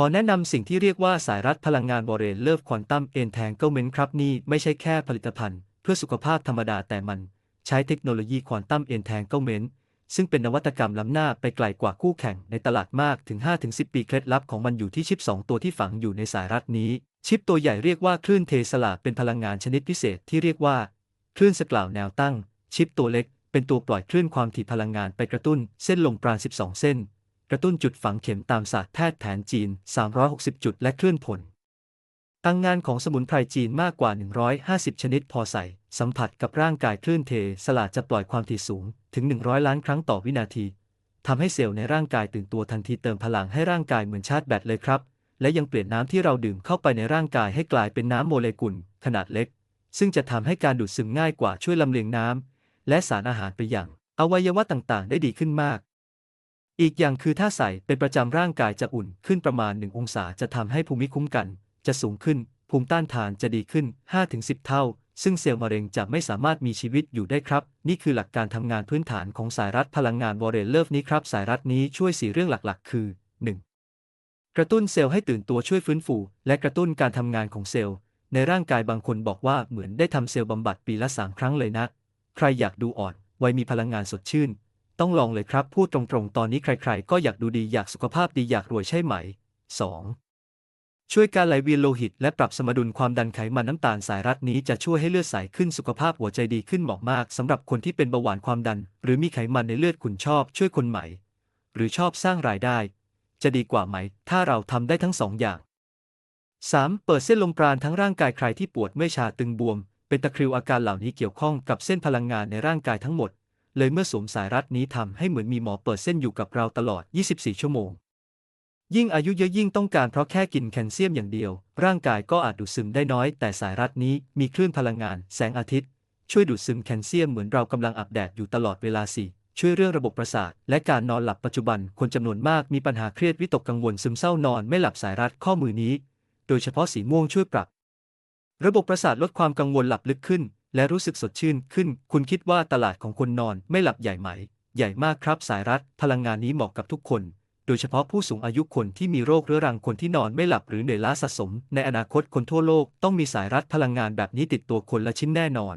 ขอแนะนำสิ่งที่เรียกว่าสายรัดพลังงานบอเรนเลิฟควอนตัมเอนแทงเกิลเมนต์ครับนี่ไม่ใช่แค่ผลิตภัณฑ์ เพื่อสุขภาพธรรมดาแต่มัน ใช้เทคโนโลยีควอนตัมเอนแทงเกิลเมนต์ซึ่งเป็นนวัตกรรมล้ำหน้าไปไกลกว่าคู่แข่งในตลาดมากถึง 5-10 ปีเคล็ดลับของมันอยู่ที่ชิป 2 ตัวที่ฝังอยู่ในสายรัดนี้ ชิปตัวใหญ่เรียกว่าคลื่นเทสลาเป็นพลังงานชนิดพิเศษที่เรียกว่า คลื่นสกล่าวแนวตั้ง ชิปตัวเล็ก เป็นตัวปล่อยคลื่นความถี่พลังงานไปกระตุ้นเส้นลมปราณ 12 เส้น กระตุ้นจุดฝังเข็มตามศาสตร์แพทย์แผนจีน 360 จุดและเคลื่อนผลตั้งงานของสมุนไพรจีนมากกว่า 150 ชนิดพอใส่ สัมผัสกับร่างกายคลื่นเท สลาจะปล่อยความถี่สูง ถึง 100 ล้านครั้งต่อวินาที ทำให้เซลล์ในร่างกายตื่นตัวทันทีเติมพลังให้ร่างกายเหมือนชาร์จแบตเลยครับ และยังเปลี่ยนน้ำที่เราดื่มเข้าไปในร่างกายให้กลายเป็นน้ำโมเลกุล ขนาดเล็ก ซึ่งจะทำให้การดูดซึมง่ายกว่าช่วยลำเลียงน้ำและสารอาหารไปอยังอวัยวะต่างๆ ได้ดีขึ้นมาก อีกอย่างคือถ้าใส่เป็นประจำร่างกายจะอุ่นขึ้นประมาณ 1 องศาจะทำให้ภูมิคุ้มกัน จะสูงขึ้น ภูมิต้านทานจะดีขึ้น 5-10 เท่า ซึ่งเซลล์มะเร็งจะไม่สามารถมีชีวิตอยู่ได้ครับ นี่คือหลักการทำงานพื้นฐานของสายรัดพลังงานวอร์เรนเลิฟนี้ครับ สายรัดนี้ช่วยสี่เรื่องหลักๆ คือ 1. กระตุ้นเซลล์ให้ตื่นตัวช่วยฟื้นฟู และกระตุ้นการทำงานของเซลล์ ในร่างกายบางคนบอกว่าเหมือนได้ทำเซลล์บำบัดปีละ3ครั้งเลยนะ ใครอยากดูอ่อน ไวมีพลังงานสดชื่น ต้องลองเลยครับ พูดตรงๆ ตอนนี้ใครๆ ก็อยากดูดีอยากสุขภาพดีอยากรวยใช่ไหม 2. ช่วยการไหลเวียนโลหิต และปรับสมดุลความดันไขมันน้ำตาลสายรัดนี้จะช่วยให้เลือดใสขึ้นสุขภาพหัวใจดีขึ้นเหมาะมากสำหรับคนที่เป็นเบาหวานความดัน หรือมีไขมันในเลือดคุณชอบ ช่วยคนใหม่ หรือชอบสร้างรายได้ จะดีกว่าไหม ถ้าเราทำได้ทั้งสองอย่าง 3. เปิดเส้นลมปราณทั้งร่างกายใครที่ปวดเมื่อยชาตึงบวม เป็นตะคริวอาการเหล่านี้เกี่ยวข้องกับเส้นพลังงานในร่างกายทั้งหมด เลยเมื่อสวมสายรัดนี้ทำให้เหมือนมีหมอเปิดเส้นอยู่กับเราตลอด 24 ชั่วโมง ยิ่งอายุเยอะยิ่งต้องการเพราะแค่กินแคลเซียมอย่างเดียว ร่างกายก็อาจดูดซึมได้น้อย แต่สายรัดนี้มีคลื่นพลังงาน แสงอาทิตย์ ช่วยดูดซึมแคลเซียมเหมือนเรากำลังอาบแดดอยู่ตลอดเวลาสี่ช่วยเรื่องระบบประสาท และการนอนหลับปัจจุบันคนจำนวนมากมีปัญหาเครียดวิตกกังวลซึมเศร้านอนไม่หลับสายรัดข้อมือนี้ โดยเฉพาะสีม่วงช่วยปรับ ระบบประสาทลดความกังวลหลับลึกขึ้น และรู้สึกสดชื่นขึ้น คุณคิดว่าตลาดของคนนอนไม่หลับใหญ่ไหม ใหญ่มากครับสายรัดพลังงานนี้เหมาะกับทุกคน โดยเฉพาะผู้สูงอายุคนที่มีโรคเรื้อรังคนที่นอนไม่หลับหรือเหนื่อยล้าสะสม ในอนาคตคนทั่วโลกต้องมีสายรัดพลังงานแบบนี้ติดตัวคนละชิ้นแน่นอน